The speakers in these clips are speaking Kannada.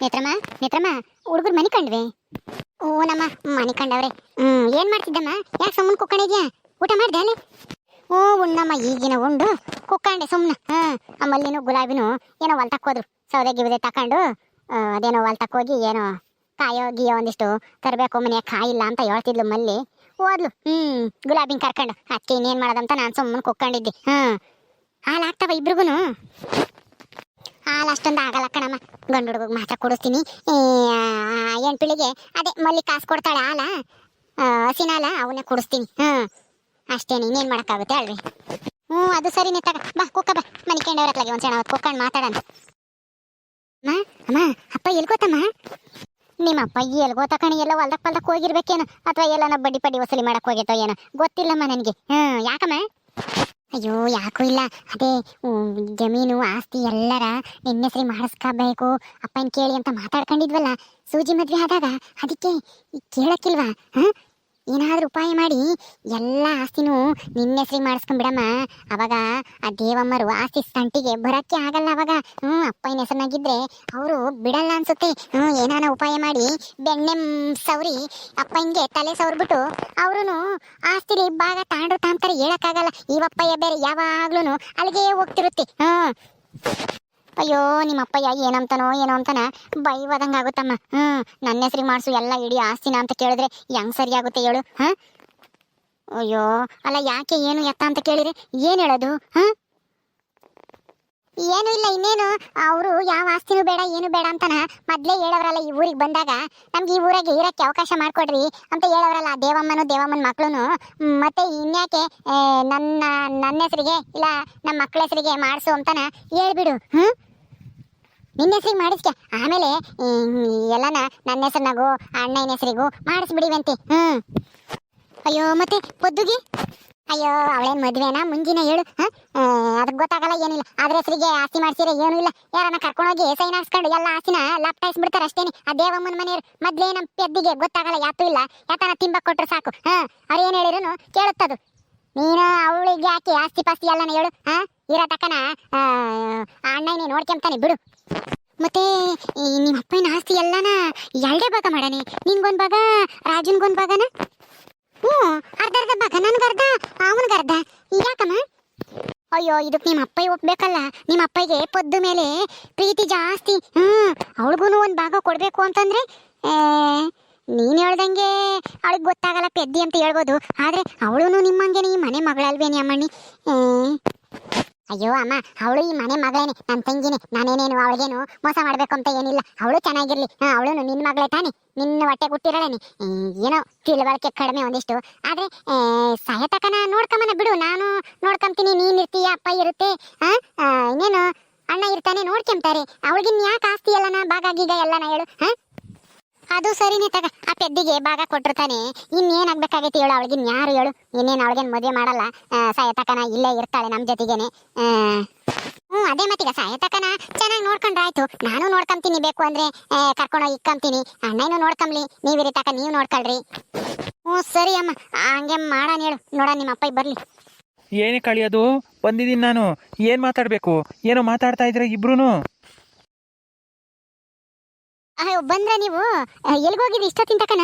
ನೇತ್ರಮ್ಮ ನೇತ್ರಮ್ಮ, ಹುಡುಗರು ಮನೆ ಕಂಡ್ವೆ? ಓ, ನಮ್ಮ ಮನೆ ಕಂಡವ್ರೆ. ಹ್ಮ್, ಏನ್ ಮಾಡ್ತಿದ್ದಮ್ಮ? ಯಾಕೆ ಸುಮ್ಮನೆ ಕುಕ್ಕಣಿದ್ಯಾ ಊಟ ಮಾಡ್ದೆ ಅಲ್ಲಿ? ಓ ಉಣ್ಣಮ್ಮ ಈಗಿನ ಉಂಡು. ಕುಕ್ಕಂಡೆ ಸುಮ್ಮನೆ ಆ ಮಲ್ಲಿನೂ ಗುಲಾಬಿನೂ ಏನೋ ಹೊಲ್ ತಕ್ಕೋದ್ರು ಸೌದೆ ಗಿವದೆ ತಕೊಂಡು ಅದೇನೋ ಹೊಲ್ ತಕ್ಕೋಗಿ ಏನೋ ಕಾಯೋ ಗಿಯೋ ಒಂದಿಷ್ಟು ತರಬೇಕು ಮನೆ ಕಾಯಿಲ್ಲ ಅಂತ ಹೇಳ್ತಿದ್ಲು ಮಲ್ಲಿ. ಓದ್ಲು ಹ್ಮ್, ಗುಲಾಬಿನ ಕರ್ಕೊಂಡು. ಅದಕ್ಕೆ ಇನ್ನೇನ್ ಮಾಡೋದಂತ ನಾನು ಸುಮ್ಮನೆ ಕುಕ್ಕೊಂಡಿದ್ದೆ ಹ್ಮ್ ಹಾಲು ಆಗ್ತಾವ ಇಬ್ರಿಗೂನು? ಹಾಲು ಅಷ್ಟೊಂದು ಆಗಲ್ಲ ಕಣಮ್ಮ. ಗಂಡು ಹುಡುಗ ಮಾತ್ರ ಕೊಡಿಸ್ತೀನಿ. ಎಂಟ್ಪಿಳಿಗೆ ಅದೇ ಮಲ್ಲಿ ಕಾಸು ಕೊಡ್ತಾಳೆ ಹಾಲ. ಹಸಿನ ಹಾಲ ಅವನ್ನೇ ಅಷ್ಟೇ ಹ್ಮ್ ಅಷ್ಟೇನು ಇನ್ನೇನು ಮಾಡೋಕ್ಕಾಗುತ್ತೆ ಅಲ್ರಿ ಹ್ಞೂ, ಅದು ಸರಿನೇ ತಗ. ಬಾ, ಕುಕ್ಕ ಬಾ. ಮನೆ ಕೆಂಡವ್ರ ಒಂದು ಸಣ್ಣ ಅವತ್ತು ಕುಕ್ಕಂಡು ಅಮ್ಮ ಅಮ್ಮ, ಅಪ್ಪ ಎಲ್ಗೋತಮ್ಮ ನಿಮ್ಮ ಅಪ್ಪ ಎಲ್ಗೋತ ಕಣಿ? ಎಲ್ಲ ಹೊಲ್ದಕ್ ಪಲ್ದಕ್ಕೆ ಹೋಗಿರ್ಬೇಕೇನೋ? ಅಥವಾ ಎಲ್ಲನ ಬಡ್ಡಿ ಪಡ್ಡಿ ವಸೂಲಿ ಮಾಡಕ್ ಹೋಗಿತ್ತೋ ಏನೋ? ಗೊತ್ತಿಲ್ಲಮ್ಮ ನನಗೆ. ಹ್ಞೂ, ಯಾಕಮ್ಮ? ಅಯ್ಯೋ, ಯಾಕೂ ಇಲ್ಲ. ಅದೇ ಜಮೀನು, ಆಸ್ತಿ ಎಲ್ಲರ ಹೆಸರಿ ಮಾಡಿಸ್ಕೋಬೇಕು. ಅಪ್ಪನ ಕೇಳಿ ಅಂತ ಮಾತಾಡ್ಕೊಂಡಿದ್ವಲ್ಲ, ಸೂಜಿ ಮದ್ವೆ ಆದಾಗ, ಅದಕ್ಕೆ ಕೇಳಕ್ಕಿಲ್ವಾ, ಹ? ಏನಾದ್ರೂ ಉಪಾಯ ಮಾಡಿ, ಎಲ್ಲ ಆಸ್ತಿನೂ ನಿನ್ನ ಹೆಸರಿಗೆ ಮಾಡಿಸ್ಕೊಂಡ್ಬಿಡಮ್ಮ. ಅವಾಗ ಆ ದೇವಮ್ಮರು ಆಸ್ತಿ ಸಂಟಿಗೆ ಬರೋಕ್ಕೆ ಆಗಲ್ಲ ಅವಾಗ. ಹ್ಞೂ, ಅಪ್ಪನ ಹೆಸರಿನಾಗಿದ್ದರೆ ಅವರು ಬಿಡಲ್ಲ ಅನ್ಸುತ್ತೆ. ಹ್ಞೂ, ಏನಾನ ಉಪಾಯ ಮಾಡಿ, ಬೆಣ್ಣೆ ಸೌರಿ ಅಪ್ಪನಿಗೆ ತಲೆ ಸವರ್ಬಿಟ್ಟು ಅವರು ಆಸ್ತಿಲಿ ಭಾಗ ತಾಂಡ್ರು ತಾಂತಾರೆ ಹೇಳಕ್ಕಾಗಲ್ಲ. ಇವಪ್ಪಯ್ಯ ಬೇರೆ ಯಾವಾಗ್ಲೂ ಅಲ್ಲಿಗೆ ಹೋಗ್ತಿರುತ್ತೆ. ಹ್ಞೂ. ಅಯ್ಯೋ ನಿಮ್ಮ ಅಪ್ಪಯ್ಯ ಏನಂತಾನೋ ಏನೋ ಅಂತಾನ ಬೈವಾದಂಗ ಆಗುತ್ತಮ್ಮ. ಹ್ಮ್ ನನ್ನ ಹೆಸರಿಗೆ ಮಾಡಿಸು ಎಲ್ಲ ಇಡೀ ಆಸ್ತಿನ ಅಂತ ಕೇಳಿದ್ರೆ ಹೆಂಗ್ ಸರಿ ಆಗುತ್ತೆ ಹೇಳು ಹ? ಅಯ್ಯೋ ಅಲ್ಲ ಯಾಕೆ ಏನು ಎತ್ತ ಅಂತ ಕೇಳಿದ್ರೆ ಏನ್ ಹೇಳೋದು ಹ? ಏನು ಇಲ್ಲ ಇನ್ನೇನು ಅವರು ಯಾವ ಆಸ್ತಿನೂ ಬೇಡ ಏನು ಬೇಡ ಅಂತಾನ ಮೊದ್ಲೇ ಹೇಳೋರಲ್ಲ ಈ ಊರಿಗೆ ಬಂದಾಗ. ನಮ್ಗೆ ಈ ಊರಾಗೆ ಇರಕ್ಕೆ ಅವಕಾಶ ಮಾಡ್ಕೊಡ್ರಿ ಅಂತ ಹೇಳೋರಲ್ಲ ದೇವಮ್ಮನು ದೇವಮ್ಮನ ಮಕ್ಕಳುನು ಮ್, ಮತ್ತೆ ಇನ್ಯಾಕೆ ನನ್ನ ನನ್ನ ಹೆಸರಿಗೆ ಇಲ್ಲ ನಮ್ಮ ಮಕ್ಕಳ ಹೆಸರಿಗೆ ಮಾಡಿಸು ಅಂತಾನ ಹೇಳ್ಬಿಡು ಹ್ಮ್ ನಿನ್ನ ಹೆಸರಿಗೆ ಮಾಡಿಸ್ಕೆ. ಆಮೇಲೆ ಎಲ್ಲನ ನನ್ನ ಹೆಸರಿನಾಗೂ ಅಣ್ಣನ ಹೆಸರಿಗೂ ಮಾಡಿಸ್ಬಿಡಿವಂತೆ. ಹ್ಮ್. ಅಯ್ಯೋ, ಮತ್ತೆ ಪೊದ್ದುಗೆ? ಅಯ್ಯೋ ಅವಳೇನ್ ಮದ್ವೆನಾ? ಮುಂಜಿನ ಹೇಳು. ಅದಕ್ಕೆ ಗೊತ್ತಾಗಲ್ಲ, ಏನಿಲ್ಲ. ಅದ್ರ ಹೆಸರಿಗೆ ಆಸ್ತಿ ಮಾಡ್ಸಿರ ಏನೂ ಇಲ್ಲ. ಯಾರನ್ನ ಕರ್ಕೊಂಡೋಗಿ ಸೈನ್ ಹಾಕ್ಸ್ಕೊಂಡು ಎಲ್ಲ ಆಸ್ತಿನ ಲಾಪ್ಟಾಯಿಸ್ಬಿಡ್ತಾರೆ ಅಷ್ಟೇನೆ. ಆ ದೇವಮ್ಮನ ಮನೆಯವ್ರು ಮೊದಲೇ ನಮ್ಮ ಪೆದ್ದಿಗೆ ಗೊತ್ತಾಗಲ್ಲ, ಯಾತೂ ಇಲ್ಲ. ಯಾತನ ತಿಂಬ ಕೊಟ್ರೆ ಸಾಕು. ಹಾ? ಅವ್ರು ಏನ್ ಹೇಳಿದ್ರು ಕೇಳುತ್ತದು. ನೀನು ಅವಳಿಗೆ ಹಾಕಿ ಆಸ್ತಿ ಪಾಸ್ತಿ ಎಲ್ಲನ ಹೇಳು. ಹಾ? ಇರೋ ತಕ್ಕನ ಅಣ್ಣನೇ ನೋಡ್ಕೊಂತಾನೆ ಬಿಡು. ಮತ್ತೆ ನಿಮ್ಮ ಅಪ್ಪನ ಆಸ್ತಿ ಎಲ್ಲನ ಎರಡೇ ಭಾಗ ಮಾಡಾನೆ ನಿನ್ಗೊಂದು ಭಾಗ, ರಾಜನ್ಗೊಂದು ಭಾಗನ? ಹ್ಞೂ, ಅರ್ಧ ಅರ್ಧ ಭಾಗ. ನನ್ಗರ್ಧ, ಅವನಿಗರ್ಧ. ಯಾಕಮ್ಮ? ಅಯ್ಯೋ ಇದಕ್ಕೆ ನಿಮ್ಮ ಅಪ್ಪ ಒಪ್ಬೇಕಲ್ಲ. ನಿಮ್ಮ ಅಪ್ಪಗೆ ಪೊದ್ದು ಮೇಲೆ ಪ್ರೀತಿ ಜಾಸ್ತಿ. ಹ್ಞೂ ಅವಳಿಗೂ ಒಂದು ಭಾಗ ಕೊಡಬೇಕು ಅಂತಂದ್ರೆ ನೀನು ಹೇಳ್ದಂಗೆ ಅವಳಿಗೆ ಗೊತ್ತಾಗಲ್ಲ ಪೆದ್ದಿ ಅಂತ ಹೇಳ್ಬೋದು. ಆದ್ರೆ ಅವಳು ನಿಮ್ಮಂಗೆನೆ ಈ ಮನೆ ಮಗಳಲ್ವೇನಿ ಅಮ್ಮಣ್ಣಿ? ಅಯ್ಯೋ ಅಮ್ಮ ಅವಳು ಈ ಮನೆ ಮಗಳೇನೆ ನನ್ನ ತಂಗಿನೇ ನಾನೇನೇನು ಅವಳಿಗೇನು ಮೋಸ ಮಾಡಬೇಕು ಅಂತ ಏನಿಲ್ಲ. ಅವಳು ಚೆನ್ನಾಗಿರ್ಲಿ ಹಾ ಅವಳು ನಿನ್ನ ಮಗಳೇ ತಾನೆ ನಿನ್ನ ಹೊಟ್ಟೆ ಹುಟ್ಟಿರಳೇನೆ ಏನೋ ತಿಳುವಳಿಕೆ ಕಡಿಮೆ ಒಂದಿಷ್ಟು. ಆದ್ರೆ ಆ, ಸಾಯತಕನ ನೋಡ್ಕೊಂಬನ ಬಿಡು ನಾನು ನೋಡ್ಕೊಂತೀನಿ ನೀನು ಇರ್ತೀಯ ಅಪ್ಪ ಇರುತ್ತೆ ಹಾಂ ಇನ್ನೇನು ಅಣ್ಣ ಇರ್ತಾನೆ ನೋಡ್ಕೊಂತಾರೆ. ಅವಳಿಗಿನ್ ಯಾಕೆ ಆಸ್ತಿ ಎಲ್ಲನ ಭಾಗ ಗೀಗ ಎಲ್ಲನ ಹೇಳು ಹಾ? ಅದು ಸರಿನೇ ತಗ. ಆ ಪೆದ್ದಿಗೆ ಭಾಗ ಕೊಟ್ಟಿರ್ತಾನೆ. ಇನ್ನೇನ್ ಆಗ್ಬೇಕಾಗೈತಿ ಹೇಳು ಅವಳಿಗಿನ್ ಯಾರು ಹೇಳು? ಇನ್ನೇನು ಅವಳಿಗೇನು ಮದುವೆ ಮಾಡಲ್ಲ? ಸಾಯತಕನ ಇಲ್ಲೇ ಇರ್ತಾಳೆ ನಮ್ಮ ಜೊತೆಗೇನೆ. ಹ್ಞೂ ಅದೇ ಮತ್ತೀಗ ಸಾಯತಕನ ಚೆನ್ನಾಗಿ ನೋಡ್ಕೊಂಡ್ರಾಯ್ತು. ನಾನು ನೋಡ್ಕೊಂತೀನಿ ಬೇಕು ಅಂದ್ರೆ ಆ, ಕರ್ಕೊಂಡೋಗಿ ಇಕ್ಕಂತೀನಿ. ಅಣ್ಣನೂ ನೋಡ್ಕೊಂಬ್ಲಿ. ನೀವಿರಿ ತಕ ನೀವು ನೋಡ್ಕೊಳ್ರಿ. ಹ್ಞೂ ಸರಿ ಅಮ್ಮ. ಹಂಗೆ ಮಾಡೋಣ ಹೇಳು. ನೋಡ ನಿಮ್ಮ ಅಪ್ಪ ಬರ್ಲಿ. ಏನೇ ಕಳಿಯೋದು? ಬಂದಿದ್ದೀನಿ ನಾನು. ಏನು ಮಾತಾಡಬೇಕು? ಏನೋ ಮಾತಾಡ್ತಾ ಇದ್ರೆ ಇಬ್ರು ಬಂದ್ರ ನೀವು ಎಲ್ಗೋಗಿದ್ರಿ ಇಷ್ಟೊತ್ತಿನ ತಕನ?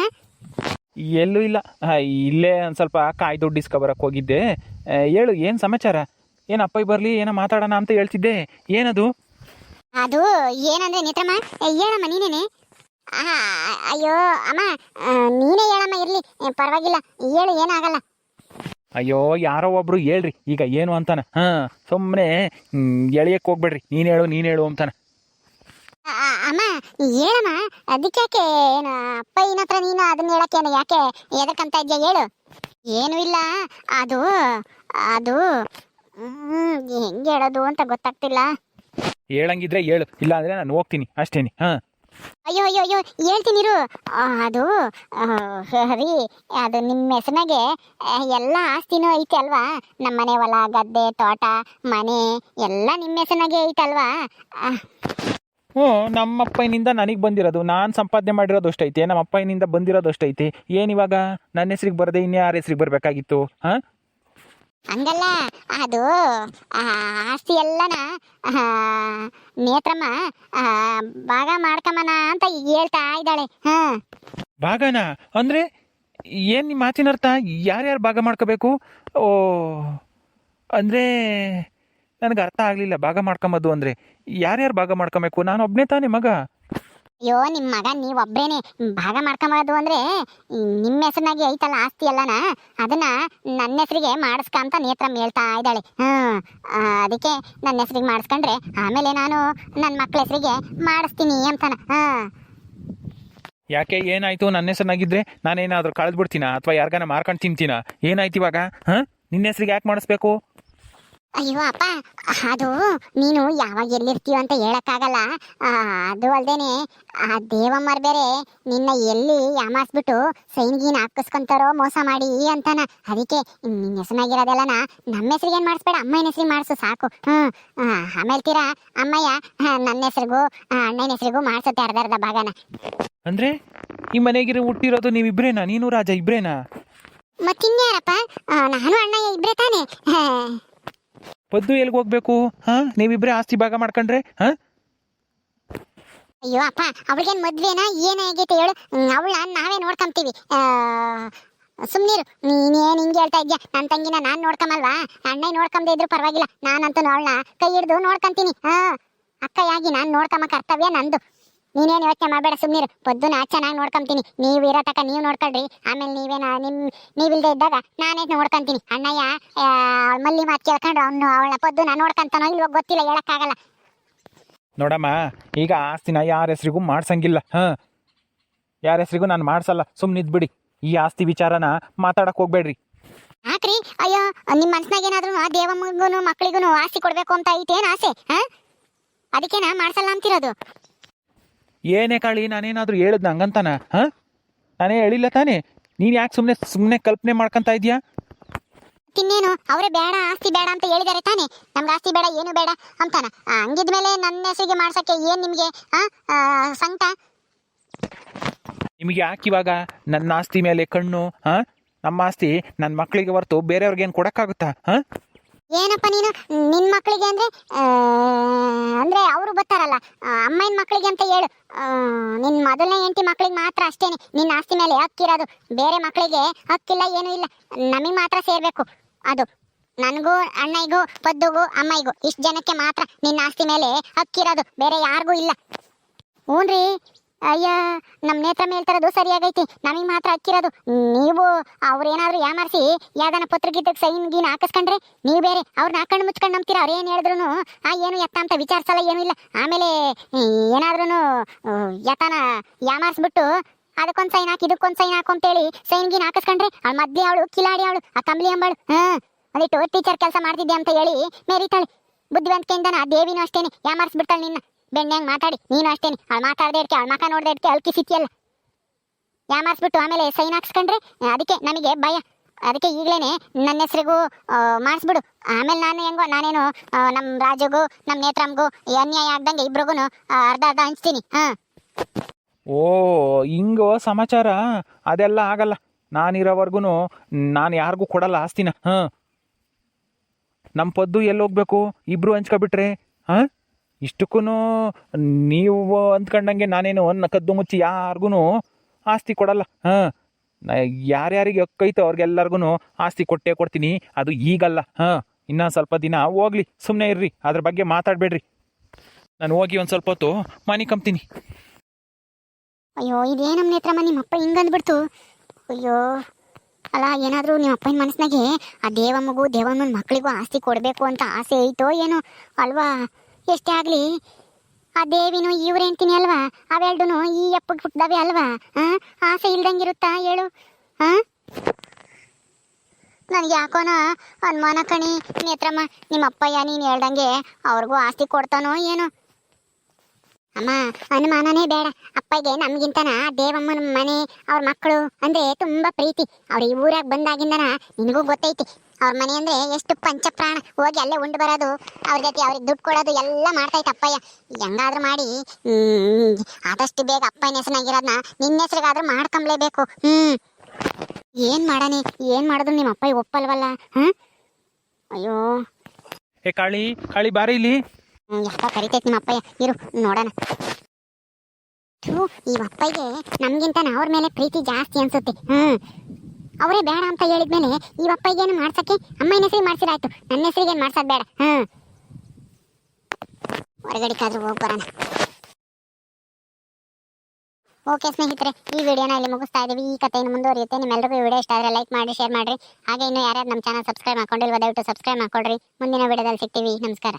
ಎಲ್ಲೂ ಇಲ್ಲ. ಇಲ್ಲೇ ಒಂದು ಸ್ವಲ್ಪ ಕಾಯಿ ದುಡ್ಡು ಇಸ್ಕೊಬರಕ್ಕೆ ಹೋಗಿದ್ದೆ. ಹೇಳು ಏನು ಸಮಾಚಾರ? ಏನು ಅಪ್ಪಯ್ಯ ಬರಲಿ ಏನೋ ಮಾತಾಡೋಣ ಅಂತ ಹೇಳ್ತಿದ್ದೆ. ಏನದು? ಅದು ಏನಂದ್ರೆ ನೇತ್ರಮ್ಮ ಹೇಳಮ್ಮ ನೀನೇನೆ? ಅಯ್ಯೋ ಅಮ್ಮ ನೀನೇ ಹೇಳಮ್ಮ ಇರ್ಲಿ. ಪರವಾಗಿಲ್ಲ ಹೇಳು ಏನಾಗಲ್ಲ. ಅಯ್ಯೋ ಯಾರೋ ಒಬ್ರು ಹೇಳ್ರಿ. ಈಗ ಏನು ಅಂತಾನೆ? ಹಾಂ ಸುಮ್ಮನೆ ಎಳೆಯಕ್ಕೆ ಹೋಗ್ಬೇಡ್ರಿ. ನೀನು ಹೇಳು ನೀನು ಹೇಳು ಅಂತಾನೆ. ಅಮ್ಮ ಹೇಳಮ್ಮ ಅದಕ್ಕೆ ಏನು ಅಪ್ಪ ಹತ್ರ ನೀನು ಅದನ್ನ ಹೇಳಕ್ಕೆ ಯಾಕೆ ಎದಕ್ಕಂತ ಇದ್ಯಾ ಹೇಳು. ಏನು ಇಲ್ಲ ಅದು ಅದು ಹೆಂಗೆ ಹೇಳೋದು ಅಂತ ಗೊತ್ತಾಗ್ತಿಲ್ಲ. ಹೇಳಂಗಿದ್ರೆ ಹೇಳು ಇಲ್ಲ ಅಂದ್ರೆ ನಾನು ಹೋಗ್ತೀನಿ ಅಷ್ಟೇನೆ ಹಾ. ಅಯ್ಯೋ ಅಯ್ಯೋ ಅಯ್ಯೋ ಹೇಳ್ತೀನಿ ಇರು. ಆ, ಅದು ಹರಿ ಅದು ನಿಮ್ಮ ಹೆಸನಾಗೆ ಎಲ್ಲ ಆಸ್ತಿನೂ ಐತೆ ಅಲ್ವಾ? ನಮ್ಮ ಮನೆ ಹೊಲ ಗದ್ದೆ ತೋಟ ಮನೆ ಎಲ್ಲ ನಿಮ್ಮ ಹೆಸನಾಗೆ ಐತಲ್ವಾ ಹ್ಞೂ ನಮ್ಮ ಅಪ್ಪನಿಂದ ನನಗೆ ಬಂದಿರೋದು. ನಾನು ಸಂಪಾದನೆ ಮಾಡಿರೋದು ಅಷ್ಟೈತೆ. ನಮ್ಮ ಅಪ್ಪನಿಂದ ಬಂದಿರೋದು ಅಷ್ಟೈತೆ. ಏನಿವಾಗ ನನ್ನ ಹೆಸ್ರಿಗೆ ಬರದೆ ಇನ್ಯಾರ ಹೆಸ್ರಿಗೆ ಬರಬೇಕಾಗಿತ್ತು? ಹಾಂ? ಹಂಗಲ್ಲ. ಅದು ಆ, ಆಸ್ತಿ ಎಲ್ಲನ ನೇತ್ರಮ್ಮ ಭಾಗ ಮಾಡ್ಕಮ್ಮನ ಅಂತ ಹೇಳ್ತಾ ಇದ್ದಾಳೆ. ಹಾ. ಭಾಗನ? ಅಂದ್ರೆ ಏನ್ ನಿಮ್ಮ ಮಾತಿನ ಅರ್ಥ ಯಾರ್ಯಾರು ಭಾಗ ಮಾಡ್ಕೋಬೇಕು? ಓ ಅಂದ್ರೆ ನನಗೆ ಅರ್ಥ ಆಗ್ಲಿಲ್ಲ. ಭಾಗ ಮಾಡ್ಕೊಂಬದು ಅಂದ್ರೆ ಯಾರ್ಯಾರು ಭಾಗ ಮಾಡ್ಕೊಬೇಕು? ನಾನು ಒಬ್ಬನೇ ತಾನೇ ಮಗ. ಅಯ್ಯೋ ನಿಮ್ಮ ಮಗ ನೀವು ಒಬ್ರೇನೆ. ಭಾಗ ಮಾಡ್ಕೊಂಬಾರದು ಅಂದ್ರೆ ನಿಮ್ಮ ಹೆಸರಿನಾಗೆ ಐತಲ್ಲ ಆಸ್ತಿ ಎಲ್ಲನ? ಅದನ್ನ ನನ್ನ ಹೆಸರಿಗೆ ಮಾಡಿಸ್ಕ ಅಂತ ನೇತ್ರ ಹೇಳ್ತಾ ಇದ್ದಾಳೆ. ಹ್ಮ್ ಅದಕ್ಕೆ ನನ್ನ ಹೆಸರಿಗೆ ಮಾಡಿಸ್ಕೊಂಡ್ರೆ ಆಮೇಲೆ ನಾನು ನನ್ನ ಮಕ್ಕಳ ಹೆಸರಿಗೆ ಮಾಡಿಸ್ತೀನಿ ಅಂತಾನ. ಹ. ಯಾಕೆ ಏನಾಯ್ತು? ನನ್ನ ಹೆಸರಿನಾಗಿದ್ರೆ ನಾನೇನಾದ್ರೂ ಕಳೆದು ಬಿಡ್ತೀನ ಅಥವಾ ಯಾರ್ಗಾನ ಮಾರ್ಕೊಂಡು ತಿಂತೀನ? ಏನಾಯ್ತು ಇವಾಗ? ಹಾ? ನಿನ್ನ ಹೆಸರಿಗೆ ಯಾಕೆ ಮಾಡಿಸ್ಬೇಕು? ಅಯ್ಯೋ ಅಪ್ಪ ಅದು ನೀನು ಯಾವಾಗ ಎಲ್ಲಿರ್ತೀವ ಅಂತ ಹೇಳಕ್ಕಾಗಲ್ಲ. ಅದು ಅಲ್ದೇನೆ ಆ ದೇವಮ್ಮರ್ ಬೇರೆ ನಿನ್ನ ಎಲ್ಲಿ ಯಾಮಾರ್ಸ್ಬಿಟ್ಟು ಸೈನ್ಗೀನ್ ಹಾಕಿಸ್ಕೊಂತಾರೋ ಮೋಸ ಮಾಡಿ ಅಂತಾನ. ಅದಕ್ಕೆ ನಿನ್ನ ಹೆಸನಾಗಿರೋದೆಲ್ಲನ ನಮ್ಮ ಹೆಸರಿಗೆ ಏನು ಮಾಡಿಸ್ಬೇಡ ಅಮ್ಮನ ಹೆಸರಿಗೆ ಮಾಡಿಸು ಸಾಕು. ಹ್ಮ್ ಆ, ಆಮೇಲೆ ತೀರಾ ಅಮ್ಮಯ್ಯ ನನ್ನ ಹೆಸರಿಗೂ ಅಣ್ಣನ ಹೆಸರಿಗೂ ಮಾಡಿಸುತ್ತೆ ಅರ್ಧ ಅರ್ಧ ಭಾಗನ. ಅಂದ್ರೆ ಈ ಮನೆಗಿರೋ ಹುಟ್ಟಿರೋದು ನೀವಿಬ್ರೇನಾ? ನೀನು ರಾಜ ಇಬ್ರೇನಾ? ಮತ್ತಿನ್ಯಾರಪ್ಪ? ನಾನು ಅಣ್ಣ ಇಬ್ರೇ ತಾನೇ. ಪದ್ದು ಎಲ್ಲಿಗೆ ಹೋಗ್ಬೇಕು? ಹಾ? ನೀವಿಬ್ರೆ ಆಸ್ತಿ ಭಾಗ ಮಾಡ್ಕೊಂಡ್ರೆ? ಹಾ? ಅಯ್ಯೋ, ಅಪ್ಪ, ಅವಳಿಗೇನು ಮದ್ವೆನಾ? ಏನಾಗೈತೆ ಹೇಳು. ಅವಳ ನಾವೇ ನೋಡ್ಕೊಂತೀವಿ ಸುಮ್ನಿರು. ನೀನೇನು ಹಿಂಗೆ ಹೇಳ್ತಾ ಇದ್ಯಾ? ನನ್ನ ತಂಗಿನ ನಾನು ನೋಡ್ಕೊಂಬಲ್ವಾ? ಅಣ್ಣ ನೋಡ್ಕೊಂಬದೇ ಇದ್ರು ಪರವಾಗಿಲ್ಲ. ನಾನಂತೂ ಅವಳನ್ನ ಕೈ ಹಿಡ್ದು ನೋಡ್ಕೊಂತೀನಿ. ಹಾ. ಅಕ್ಕಯಾಗಿ ನಾನು ನೋಡ್ಕೊಂಬ ಕರ್ತವ್ಯ ನಂದು. ನೀನೇನು ಯೋಚನೆ ಮಾಡಬೇಡ ಸುಮ್ಮನಿರು ನಾ ಚೆನ್ನಾಗಿ ನೋಡ್ಕೊಂತೀನಿ. ನೀವು ಇರೋ ತಕ ನೀವು ನೋಡ್ಕೊಳ್ರಿ. ಆಮೇಲೆ ನೀವೇನ ನಿಮ್ ನೀವಿಲ್ಲದೆ ಇದ್ದಾಗ ನಾನೇ ನೋಡ್ಕೊಂತೀನಿ? ಅಣ್ಣಯ್ಯ ಆ, ಮಲ್ಲಿ ಮಾತು ಕೇಳ್ಕೊಂಡು ಅವನು ಅವಳ ಪೊದ್ದು ನಾ ನೋಡ್ಕೊಂತಾನೋ ಇಲ್ವೋ ಗೊತ್ತಿಲ್ಲ ಹೇಳೋಕ್ಕಾಗಲ್ಲ. ನೋಡಮ್ಮ ಈಗ ಆಸ್ತಿನ ಯಾರ ಹೆಸರಿಗೂ ಮಾಡ್ಸಂಗಿಲ್ಲ. ಹಾಂ. ಯಾರ ಹೆಸರಿಗೂ ನಾನು ಮಾಡ್ಸಲ್ಲ. ಸುಮ್ಮನೆ ಇದ್ಬಿಡಿ. ಈ ಆಸ್ತಿ ವಿಚಾರನ ಮಾತಾಡಕ್ ಹೋಗ್ಬೇಡ್ರಿ. ಹಾಕ್ರಿ ಅಯ್ಯೋ ನಿಮ್ಮ ಮನ್ಸ್ನಾಗ ಏನಾದ್ರು ದೇವಮ್ಮಗೂ ಮಕ್ಕಳಿಗೂ ಆಸ್ತಿ ಕೊಡ್ಬೇಕು ಅಂತ ಐತೇನ್ ಆಸೆ? ಹಾ? ಅದಕ್ಕೇನ ಮಾಡ್ಸಲ್ಲ ಅಂತಿರೋದು? ಏನೇ ಕಾಳಿ ನಾನೇನಾದ್ರೂ ಹೇಳಿದ್ನ ನಂಗಂತಾನ ಹಾ? ನಾನೇ ಹೇಳಿಲ್ಲ ತಾನೇ. ನೀನು ಯಾಕೆ ಸುಮ್ಮನೆ ಸುಮ್ಮನೆ ಕಲ್ಪನೆ ಮಾಡ್ಕೊಂತ ಇದೀಯಾ? ತಿನ್ನೇನು ಅವರೇ ಬೇಡ ಆಸ್ತಿ ಬೇಡ ಅಂತ ಹೇಳಿದಾರೆ ತಾನೇ. ನಮ್ಗೆ ಆಸ್ತಿ ಬೇಡ ಏನು ಬೇಡ ಅಂತಾನ. ಹಂಗಿದ್ಮೇಲೆ ನನ್ನ ಹೆಸರಿಗೆ ಮಾಡ್ಸಕ್ಕೆ ಏನ್ ನಿಮಗೆ ಸಂಕಟ? ನಿಮಗೆ ಯಾಕೆ ಇವಾಗ ನನ್ನ ಆಸ್ತಿ ಮೇಲೆ ಕಣ್ಣು ಹಾ? ನಮ್ಮ ಆಸ್ತಿ ನನ್ನ ಮಕ್ಕಳಿಗೆ ಹೊರತು ಬೇರೆಯವ್ರಿಗೇನು ಏನು ಹಾಂ ಹಾ? ಏನಪ್ಪ ನೀನು? ನಿನ್ನ ಮಕ್ಕಳಿಗೆ ಅಂದ್ರೆ ಅಂದರೆ ಅವರು ಬರ್ತಾರಲ್ಲ ಅಮ್ಮನ ಮಕ್ಕಳಿಗೆ ಅಂತ ಹೇಳು. ನಿನ್ನ ನಿನ್ ಮೊದಲನೇ ಹೆಂಡತಿ ಮಕ್ಕಳಿಗೆ ಮಾತ್ರ ಅಷ್ಟೇನೆ. ನಿನ್ನ ಆಸ್ತಿ ಮೇಲೆ ಹಕ್ಕಿರೋದು ಬೇರೆ ಮಕ್ಕಳಿಗೆ ಹಕ್ಕಿಲ್ಲ, ಏನೂ ಇಲ್ಲ. ನಮಗೆ ಮಾತ್ರ ಸೇರಬೇಕು. ಅದು ನನಗೂ ಅಣ್ಣಿಗೂ ಪದ್ದುಗೂ, ಅಮ್ಮಯ್ಯಗೂ, ಇಷ್ಟು ಜನಕ್ಕೆ ಮಾತ್ರ ನಿನ್ನ ಆಸ್ತಿ ಮೇಲೆ ಹಕ್ಕಿರೋದು. ಬೇರೆ ಯಾರಿಗೂ ಇಲ್ಲ. ಹ್ಞೂನ್ರಿ ಅಯ್ಯ ನಮ್ಮ ನೇತ್ರ ಹೇಳ್ತಾರದು ಸರಿಯಾಗೈತಿ. ನಮಗೆ ಮಾತ್ರ ಹಕ್ಕಿರೋದು ನೀವು ಅವ್ರೇನಾದ್ರೂ ಯಾಮಾರಿಸಿ ಯಾವ್ದಾನ ಪತ್ರಗಿದ್ದಕ್ಕೆ ಸೈನ್ ಗೀನ್ ಹಾಕಿಸ್ಕೊಂಡ್ರೆ ನೀವು ಬೇರೆ ಅವ್ರನ್ನ ಹಾಕೊಂಡು ಮುಚ್ಕೊಂಡು ನಂಬ್ತೀರ? ಅವ್ರು ಏನು ಹೇಳಿದ್ರು ಆ, ಏನು ಎತ್ತ ಅಂತ ವಿಚಾರಿಸಲ್ಲ, ಏನೂ ಇಲ್ಲ. ಆಮೇಲೆ ಏನಾದ್ರೂ ಯತನ ಯಾಮಾರಿಸ್ಬಿಟ್ಟು ಅದಕ್ಕೊಂದು ಸೈನ್ ಹಾಕಿ, ಇದಕ್ಕೊಂದು ಸೈನ್ ಹಾಕು ಅಂತೇಳಿ ಸೈನ್ ಗೀನ್ ಹಾಕಿಸ್ಕೊಂಡ್ರೆ ಅವಳು ಮದ್ವೆ ಅವಳು, ಕಿಲಾಡಿ ಅವಳು, ಆ ಕಂಬ್ಲಿ ಅಂಬಳು, ಹಾಂ, ಅದಿಟ್ಟು ಟೀಚರ್ ಕೆಲಸ ಮಾಡ್ತಿದ್ದೆ ಅಂತ ಹೇಳಿ ಮೇರಿತಾಳೆ. ಬುದ್ಧಿವಂತಿಕೆಯಿಂದನ ಆ ದೇವಿನೂ ಅಷ್ಟೇನೆ, ಯಾಮಾರಿಸ್ಬಿಡ್ತಾಳೆ ನಿನ್ನ. ಬೆಣ್ಣೆಂಗ್ ಮಾತಾಡಿ. ನೀನು ಅಷ್ಟೇನೆ. ಅಳ್ ಮಾತಾಡದೆ ಇರ್ಕೆ, ಅವಳ ಮಕ ನೋಡದೆ ಇರ್ಕೆ, ಅಳ್ಕಿ ಸಿಕ್ಕಿಯಲ್ಲ ಯಾಮಾರಿಸ್ಬಿಟ್ಟು ಆಮೇಲೆ ಸೈನ್ ಹಾಕ್ಸ್ಕೊಂಡ್ರೆ ಅದಕ್ಕೆ ನನಗೆ ಭಯ. ಅದಕ್ಕೆ ಈಗಲೇ ನನ್ನ ಹೆಸರಿಗೂ ಮಾಡಿಸ್ಬಿಡು. ಆಮೇಲೆ ನಾನು ಹೆಂಗೋ, ನಾನೇನು ನಮ್ಮ ರಾಜಗೂ ನಮ್ಮ ನೇತ್ರಮ್ಗೂ ಅನ್ಯಾಯ ಆಗ್ದಂಗೆ ಇಬ್ರಿಗೂ ಅರ್ಧ ಅರ್ಧ ಹಂಚ್ತೀನಿ. ಹಾಂ. ಓ, ಹಿಂಗೋ ಸಮಾಚಾರ? ಅದೆಲ್ಲ ಆಗಲ್ಲ. ನಾನಿರೋವರೆಗೂ ನಾನು ಯಾರಿಗೂ ಕೊಡಲ್ಲ ಆಸ್ತಿನ. ಹಾಂ. ನಮ್ಮ ಪದ್ದು ಎಲ್ಲಿ ಹೋಗ್ಬೇಕು ಇಬ್ರು ಹಂಚ್ಕೊಬಿಟ್ರೆ, ಹಾಂ? ಇಷ್ಟಕ್ಕೂ ನೀವು ಅಂದ್ಕೊಂಡಂಗೆ ನಾನೇನು ಕದ್ದು ಮುಚ್ಚಿ ಯಾರಿಗೂ ಆಸ್ತಿ ಕೊಡಲ್ಲ. ಹಾಂ. ಯಾರ್ಯಾರಿಗೆ ಹಕ್ಕೈತೋ ಅವ್ರಿಗೆಲ್ಲರಿಗೂ ಆಸ್ತಿ ಕೊಟ್ಟೇ ಕೊಡ್ತೀನಿ. ಅದು ಈಗಲ್ಲ. ಹಾಂ. ಇನ್ನೊಂದು ಸ್ವಲ್ಪ ದಿನ ಹೋಗ್ಲಿ. ಸುಮ್ಮನೆ ಇರ್ರಿ. ಅದ್ರ ಬಗ್ಗೆ ಮಾತಾಡಬೇಡ್ರಿ. ನಾನು ಹೋಗಿ ಒಂದು ಸ್ವಲ್ಪ ಹೊತ್ತು ಮನೆ ಕಂಬ್ತೀನಿ. ಅಯ್ಯೋ, ಇದೇ ನಮ್ಮ ನೇತ್ರಮ್ಮ ನಿಮ್ಮ ಅಪ್ಪ ಹಿಂಗಂದ್ಬಿಡ್ತು. ಅಯ್ಯೋ. ಅಲ್ಲ, ಏನಾದರೂ ನಿಮ್ಮ ಅಪ್ಪನ ಮನಸ್ಸಿನಾಗೆ ಆ ದೇವಮ್ಮಗೂ ದೇವಮ್ಮನ ಮಕ್ಕಳಿಗೂ ಆಸ್ತಿ ಕೊಡಬೇಕು ಅಂತ ಆಸೆ ಐತೋ ಏನೋ. ಅಲ್ವಾ? ಎಷ್ಟೇ ಆಗಲಿ, ಆ ದೇವಿನೂ ಇವ್ರೇಂತೀನಿ ಅಲ್ವಾ? ಅವೆರಡೂ ಈ ಅಪ್ಪಗೆ ಹುಟ್ಟಿದವೆ ಅಲ್ವಾ? ಹಾಂ ಆಸೆ ಇಲ್ದಂಗಿರುತ್ತಾ ಹೇಳು? ಹಾಂ ನನಗೆ ಯಾಕೋನ ಅನುಮಾನ ಕಣಿ? ನೇತ್ರಮ್ಮ ನಿಮ್ಮ ಅಪ್ಪಯ್ಯ ನೀನು ಹೇಳ್ದಂಗೆ ಅವ್ರಿಗೂ ಆಸ್ತಿ ಕೊಡ್ತಾನೋ ಏನೋ? ಅಮ್ಮ, ಅನುಮಾನನೇ ಬೇಡ. ಅಪ್ಪಗೆ ನಮಗಿಂತನ ದೇವಮ್ಮನ ಮನೆ, ಅವ್ರ ಮಕ್ಕಳು ಅಂದ್ರೆ ತುಂಬಾ ಪ್ರೀತಿ. ಅವ್ರು ಈ ಊರಾಗ ಬಂದಾಗಿಂದನ ನಿನಗೂ ಗೊತ್ತೈತಿ. ಅವ್ರ ಮನೆ ಅಂದ್ರೆ ಎಷ್ಟು ಪಂಚಪ್ರಾಣ. ಹೋಗಿ ಅಲ್ಲೇ ಉಂಡು ಬರೋದು ಅವ್ರ ಜೊತೆ ಅವ್ರಿಗೆ ದುಡ್ಡು ಕೊಡೋದು ಎಲ್ಲ ಮಾಡ್ತೈತೆ ಅಪ್ಪಯ್ಯ. ಹೆಂಗಾದ್ರೂ ಮಾಡಿ ಆದಷ್ಟು ಬೇಗ ಅಪ್ಪನ ಹೆಸರಾಗಿರೋದನ್ನ ನಿನ್ನ ಹೆಸರಿಗಾದ್ರೂ ಮಾಡ್ಕೊಂಬ್ಲೇಬೇಕು. ಹ್ಮ್. ಏನ್ ಮಾಡಾನೆ ಏನ್ ಮಾಡಿದ್ರು ನಿಮ್ಮ ಅಪ್ಪ ಒಪ್ಪಲ್ವಲ್ಲ? ಹ್ಮ್ ಅಯ್ಯೋ. ಏ ಕಾಳಿ ಕಾಳಿ ಬಾರಿ ಇಲ್ಲಿ. ಯಾಕ ಯಾಕೋ ಕರಿತೈತಿ ನಿಮ್ಮ ಅಪ್ಪಯ್ಯ. ಇರು ನೋಡೋಣ. ಥೂ, ಈ ಅಪ್ಪಯ್ಯಗೆ ನಮ್ಗಿಂತ ಅವ್ರ ಮೇಲೆ ಪ್ರೀತಿ ಜಾಸ್ತಿ ಅನ್ಸುತ್ತೆ. ಹ್ಮ್. ಅವರೇ ಬೇಡ ಅಂತ ಹೇಳಿದ್ಮೇಲೆ ಈ ಏನು ಮಾಡ್ಸಕ್ಕೆ? ಅಮ್ಮನ ಹೆಸರಿಗೆ ಮಾಡ್ಸಿರಾಯ್ತು ನನ್ನ ಹೆಸರಿಗೆ ಮಾಡ್ಸೋದು ಬೇಡ. ಹ್ಮ್ ಹೊರಗಡೆಕಾದ್ರೂ ಹೋಗಿ ಬರೋಣ. ಓಕೆ ಸ್ನೇಹಿತರೆ, ಈ ವಿಡಿಯೋನ ಇಲ್ಲಿ ಮುಗಿಸ್ತಾ ಇದ್ದೀವಿ. ಈ ಕಥೆಯನ್ನು ಮುಂದುವರಿಯುತ್ತೆ. ನಿಮ್ಮೆಲ್ಲರಿಗೂ ವಿಡಿಯೋ ಇಷ್ಟ ಆದರೆ ಲೈಕ್ ಮಾಡಿ, ಶೇರ್ ಮಾಡಿರಿ. ಹಾಗೆ ಇನ್ನು ಯಾರ್ಯಾರು ನಮ್ಮ ಚಾನಲ್ ಸಬ್ಸ್ಕ್ರೈಬ್ ಮಾಡ್ಕೊಂಡಿಲ್ವ ದಯವಿಟ್ಟು ಸಬ್ಸ್ಕ್ರೈಬ್ ಮಾಡ್ಕೊಳ್ರಿ ಮುಂದಿನ ವಿಡಿಯೋದಲ್ಲಿ ಸಿಗ್ತೀವಿ. ನಮಸ್ಕಾರ.